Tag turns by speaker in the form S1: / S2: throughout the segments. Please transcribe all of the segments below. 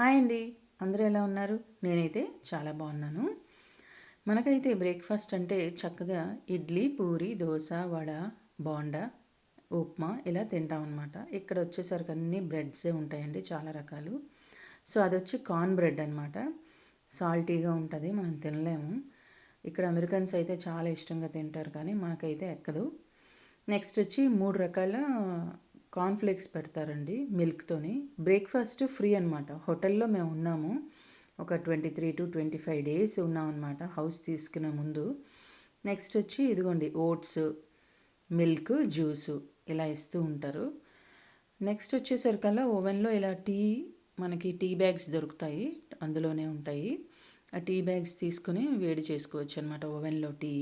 S1: Hi అండి. అందరూ ఎలా ఉన్నారు? నేనైతే చాలా బాగున్నాను. మనకైతే బ్రేక్ఫాస్ట్ అంటే చక్కగా ఇడ్లీ పూరి దోశ వడ బోండా ఉప్మా ఇలా తింటాం అనమాట ఇక్కడ వచ్చేసరికి అన్ని బ్రెడ్సే ఉంటాయండి చాలా రకాలు. సో అది వచ్చి కార్న్ బ్రెడ్ అనమాట సాల్టీగా ఉంటుంది మనం తినలేము. ఇక్కడ అమెరికన్స్ అయితే చాలా ఇష్టంగా తింటారు కానీ మనకైతే ఎక్కదు. నెక్స్ట్ వచ్చి మూడు రకాల కార్న్ఫ్లేక్స్ పెడతారండి మిల్క్తోని బ్రేక్ఫాస్ట్ ఫ్రీ అనమాట హోటల్లో మేము ఉన్నాము. ఒక twenty three to twenty five days ఉన్నాం అనమాట హౌస్ తీసుకునే ముందు. నెక్స్ట్ వచ్చి ఇదిగోండి ఓట్స్ మిల్క్ జ్యూసు ఇలా ఇస్తూ ఉంటారు. నెక్స్ట్ వచ్చేసరికల్లా ఓవెన్లో ఇలా టీ మనకి టీ బ్యాగ్స్ దొరుకుతాయి అందులోనే ఉంటాయి. ఆ టీ బ్యాగ్స్ తీసుకుని వేడి చేసుకోవచ్చు అనమాట ఓవెన్లో టీ.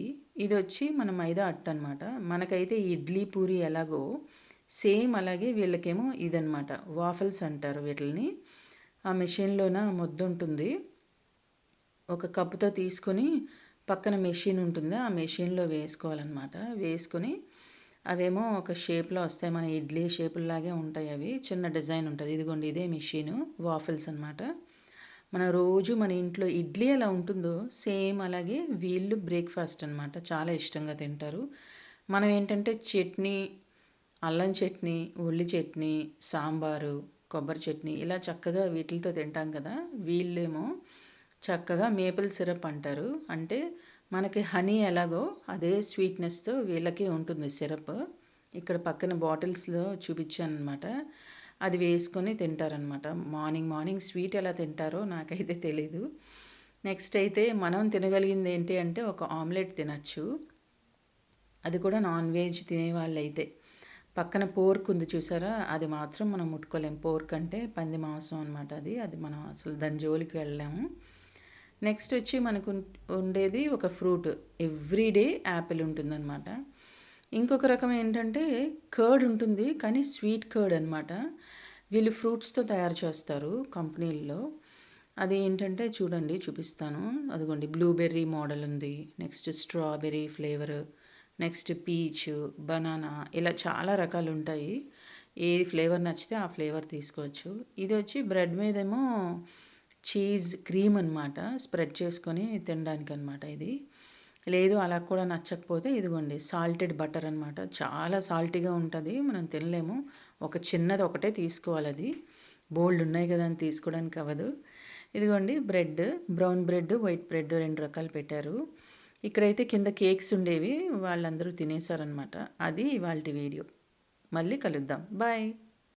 S1: ఇది వచ్చి మన మైదా అట్ట అనమాట మనకైతే ఇడ్లీ పూరి ఎలాగో సేమ్ అలాగే వీళ్ళకేమో ఇదనమాట వాఫల్స్ అంటారు వీటిని ఆ మెషిన్లోన ముద్ద ఉంటుంది ఒక కప్పుతో తీసుకొని పక్కన మెషిన్ ఉంటుంది. ఆ మెషిన్లో వేసుకోవాలన్నమాట. వేసుకొని అవేమో ఒక షేప్లో వస్తాయి. మన ఇడ్లీ షేపుల్లాగే ఉంటాయి అవి. చిన్న డిజైన్ ఉంటుంది. ఇదిగోండి ఇదే మెషిన్. వాఫల్స్ అనమాట మన రోజు మన ఇంట్లో ఇడ్లీ ఎలా ఉంటుందో సేమ్ అలాగే వీళ్ళు బ్రేక్ఫాస్ట్ అనమాట చాలా ఇష్టంగా తింటారు. మనం ఏంటంటే చట్నీ అల్లం చట్నీ ఉల్లి చట్నీ సాంబారు కొబ్బరి చట్నీ ఇలా చక్కగా వీటితో తింటాం కదా. వీళ్ళేమో చక్కగా మేపుల్ సిరప్ అంటారు. అంటే మనకి హనీ ఎలాగో అదే స్వీట్నెస్తో వీళ్ళకి ఉంటుంది సిరప్ ఇక్కడ పక్కన బాటిల్స్లో చూపించాను అనమాట అది వేసుకొని తింటారనమాట మార్నింగ్ మార్నింగ్ స్వీట్ ఎలా తింటారో నాకైతే తెలీదు. నెక్స్ట్ అయితే మనం తినగలిగింది ఏంటి అంటే ఒక ఆమ్లెట్ తినచ్చు. అది కూడా నాన్ వెజ్ తినే అయితే పక్కన పోర్క్ ఉంది చూసారా? అది మాత్రం మనం ముట్టుకోలేం. పోర్క్ అంటే పంది మాంసం అనమాట అది. అది మనం అసలు దాని జోలికి వెళ్ళాము నెక్స్ట్ వచ్చి మనకు ఉండేది ఒక ఫ్రూట్. ఎవ్రీడే యాపిల్ ఉంటుందన్నమాట. ఇంకొక రకం ఏంటంటే కర్డ్ ఉంటుంది కానీ స్వీట్ కర్డ్ అనమాట వీళ్ళు ఫ్రూట్స్తో తయారు చేస్తారు కంపెనీల్లో. అది ఏంటంటే చూడండి చూపిస్తాను. అదిగోండి బ్లూబెర్రీ మోడల్ ఉంది. Next strawberry flavour. Next peach banana ఇలా చాలా రకాలు ఉంటాయి ఏ ఫ్లేవర్ నచ్చితే ఆ ఫ్లేవర్ తీసుకోవచ్చు. ఇది వచ్చి బ్రెడ్ మీదేమో చీజ్ క్రీమ్ అనమాట స్ప్రెడ్ చేసుకొని తినడానికి అనమాట ఇది. లేదు అలా కూడా నచ్చకపోతే ఇదిగోండి సాల్టెడ్ బటర్ అనమాట చాలా సాల్టీగా ఉంటుంది మనం తినలేము. ఒక చిన్నది ఒకటే తీసుకోవాలి అది. బోల్డ్ ఉన్నాయి కదా అని తీసుకోవడానికి అవ్వదు. ఇదిగోండి bread brown bread white bread రెండు రకాలు పెట్టారు. ఇక్కడైతే కింద కేక్స్ ఉండేవి వాళ్ళందరూ తినేశారనమాట అది వాళ్ళ వీడియో. మళ్ళీ కలుద్దాం. బాయ్.